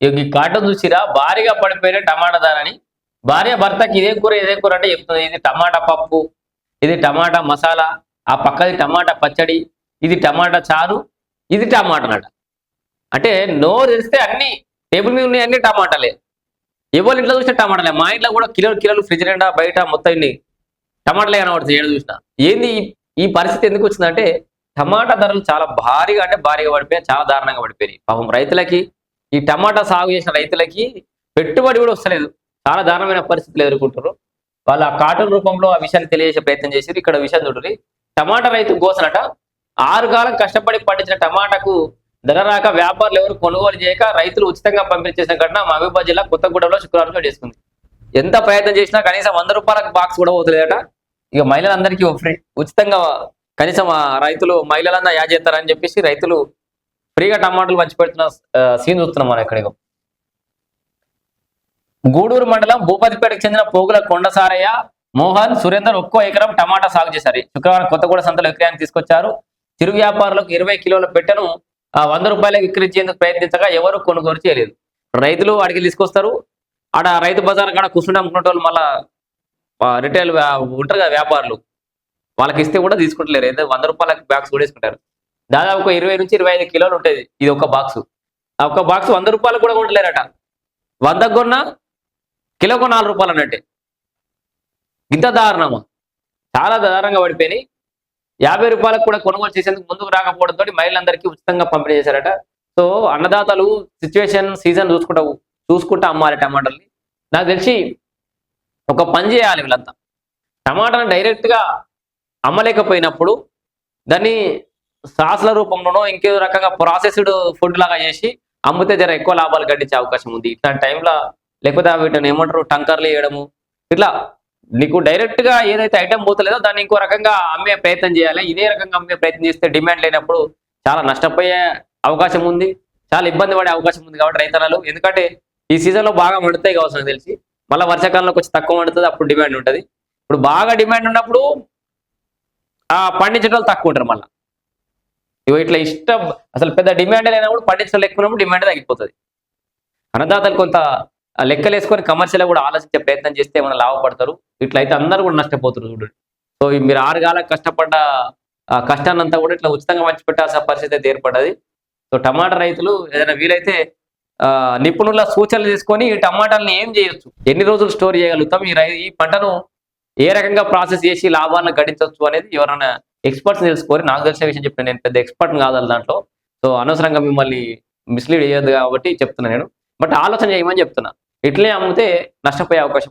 ఇక ఈ కాటన్ చూసిరా? భారీగా పడిపోయిన టమాటా ధరని భార్య భర్తకి ఇదే కూర ఇదే కూర అంటే చెప్తుంది. ఇది టమాటా పప్పు ఇది టమాటా మసాలా ఆ పక్కది టమాటా పచ్చడి ఇది టమాటా చారు ఇది టమాటానట అంటే నోరు తెరిస్తే అన్ని టేబుల్ మీద ఉన్నాయి అన్ని టమాటాలే. ఎవరి ఇంట్లో చూసినా టమాటాలే. మా ఇంట్లో కూడా కిలోలు కిలోలు ఫ్రిడ్జ్ నిండా బయట మొత్తం ఇన్ని టమాటాలే కనబడుతుంది ఏడు చూసినా. ఏంది ఈ- ఈ పరిస్థితి ఎందుకు వచ్చిందంటే టమాటా ధరలు చాలా భారీగా అంటే భారీగా పడిపోయాయి చాలా దారుణంగా పడిపోయాయి పాపం రైతులకి ఈ టమాటా సాగు చేసిన రైతులకి పెట్టుబడి కూడా వస్తలేదు. చాలా దారుణమైన పరిస్థితులు ఎదుర్కొంటారు వాళ్ళు ఆ కాటన్ రూపంలో ఆ విషయాన్ని తెలియజేసే ప్రయత్నం చేసి ఇక్కడ విషయం చూడరు టమాటా రైతు గోసనట. ఆరు కాలం కష్టపడి పండించిన టమాటాకు ధర రాక వ్యాపారులు ఎవరు కొనుగోలు చేయక రైతులు ఉచితంగా పంపిణీ చేసిన ఘటన మహబూబాద్ జిల్లా కొత్తగూడెంలో శుక్రవారం చేసుకుంది. ఎంత ప్రయత్నం చేసినా కనీసం వంద రూపాయలకు బాక్స్ కూడా పోతలేదట. ఇక మహిళలందరికీ ఫ్రీ. ఉచితంగా కనీసం రైతులు మహిళలందరూ యాజ్ చేస్తారని చెప్పేసి రైతులు ఫ్రీగా టమాటాలు పంచి పెడుతున్న సీన్ చూస్తున్నాం మనం ఇక్కడ గూడూరు మండలం భూపతిపేటకు చెందిన పోగుల కొండసారయ్య మోహన్ సురేందర్ ఒక్కో ఎకరం టమాటా సాగు చేశారు. శుక్రవారం కొత్తగూడ సంతలో విక్రయానికి తీసుకొచ్చారు. చిరు వ్యాపారులకు ఇరవై కిలోల పెట్టెను వంద రూపాయలకు విక్రయించేందుకు ప్రయత్నించగా ఎవరు కొనుగోలు చేయలేదు. రైతులు అడిగి తీసుకొస్తారు. ఆడ రైతు బజార్ కాడ కూర్చుంటే అమ్ముకునే వాళ్ళు మళ్ళా రిటైల్ ఉంటారు కదా వ్యాపారులు. వాళ్ళకి ఇస్తే కూడా తీసుకుంటలేరు. ఏదో వంద రూపాయలకు బాక్స్ కూడా వేసుకుంటారు. దాదాపు ఒక ఇరవై నుంచి ఇరవై ఐదు కిలోలు ఉంటుంది ఇది ఒక బాక్స్ ఆ ఒక బాక్స్ వంద రూపాయలు కూడా కొంటలేరట వందకు కొన్నా కిలోకు నాలుగు రూపాయలు అన్నట్టే. ఇంత దారుణమా. చాలా దారుణంగా పడిపోయినాయి. యాభై రూపాయలకు కూడా కొనుగోలు చేసేందుకు ముందుకు రాకపోవడంతో మహిళలందరికీ ఉచితంగా పంపిణీ చేశారట. సో అన్నదాతలు సిచ్యువేషన్ సీజన్ చూసుకుంటా చూసుకుంటా అమ్మాలి టమాటాలని. నాకు తెలిసి ఒక పని చేయాలి వీళ్ళంతా. టమాటాను డైరెక్ట్గా అమ్మలేకపోయినప్పుడు దాన్ని సాసుల రూపంలోనో ఇంకేదో రకంగా ప్రాసెస్డ్ ఫుడ్ లాగా చేసి అమ్మితే జర ఎక్కువ లాభాలు గడించే అవకాశం ఉంది. ఇట్లాంటి టైంలో లేకపోతే వీటిని ఏమంటారు? టంకర్లు వేయడము. ఇట్లా నీకు డైరెక్ట్గా ఏదైతే ఐటమ్ పోతలేదో దాన్ని ఇంకో రకంగా అమ్మే ప్రయత్నం చేయాలి. ఇదే రకంగా అమ్మే ప్రయత్నం చేస్తే డిమాండ్ లేనప్పుడు చాలా నష్టపోయే అవకాశం ఉంది. చాలా ఇబ్బంది పడే అవకాశం ఉంది కాబట్టి రైతన్నలు. ఎందుకంటే ఈ సీజన్లో బాగా మండుతాయి కావచ్చు నాకు తెలిసి. మళ్ళీ వర్షాకాలంలో కొంచెం తక్కువ మండుతుంది అప్పుడు డిమాండ్ ఉంటుంది. ఇప్పుడు బాగా డిమాండ్ ఉన్నప్పుడు ఆ పండించడం తక్కువ ఉంటారు మళ్ళీ. ఇగో ఇట్లా ఇష్టం అసలు పెద్ద డిమాండ్ లేనప్పుడు కూడా ఎక్కువ ఉన్నప్పుడు డిమాండ్ తగ్గిపోతుంది. అన్నదాతలు కొంత లెక్కలు వేసుకొని కమర్షియల్ కూడా ఆలోచించే ప్రయత్నం చేస్తే ఏమైనా లాభపడతారు? ఇట్లా అయితే అందరూ కూడా నష్టపోతారు చూడండి సో మీరు ఆరు కష్టపడ్డ ఆ కష్టాన్నంతా కూడా ఇట్లా ఉచితంగా పంచి పెట్టాల్సిన పరిస్థితి అయితే ఏర్పడ్డది. సో టమాటా రైతులు ఏదైనా వీలైతే ఆ నిపుణుల సూచనలు తీసుకొని ఈ టమాటాలను ఏం చేయొచ్చు? ఎన్ని రోజులు స్టోర్ చేయగలుగుతాం? ఈ ఈ పంటను ఏ రకంగా ప్రాసెస్ చేసి లాభాలను గడించవచ్చు అనేది ఎవరైనా ఎక్స్పర్ట్స్ తెలుసుకొని నాకు తెలిసిన విషయం చెప్పాను నేను. పెద్ద ఎక్స్పర్ట్ కాదు దాంట్లో. సో అనవసరంగా మిమ్మల్ని మిస్లీడ్ చేయొద్దు కాబట్టి చెప్తున్నా నేను. బట్ ఆలోచన చేయమని చెప్తున్నా. ఇట్లే అమ్మితే నష్టపోయే అవకాశం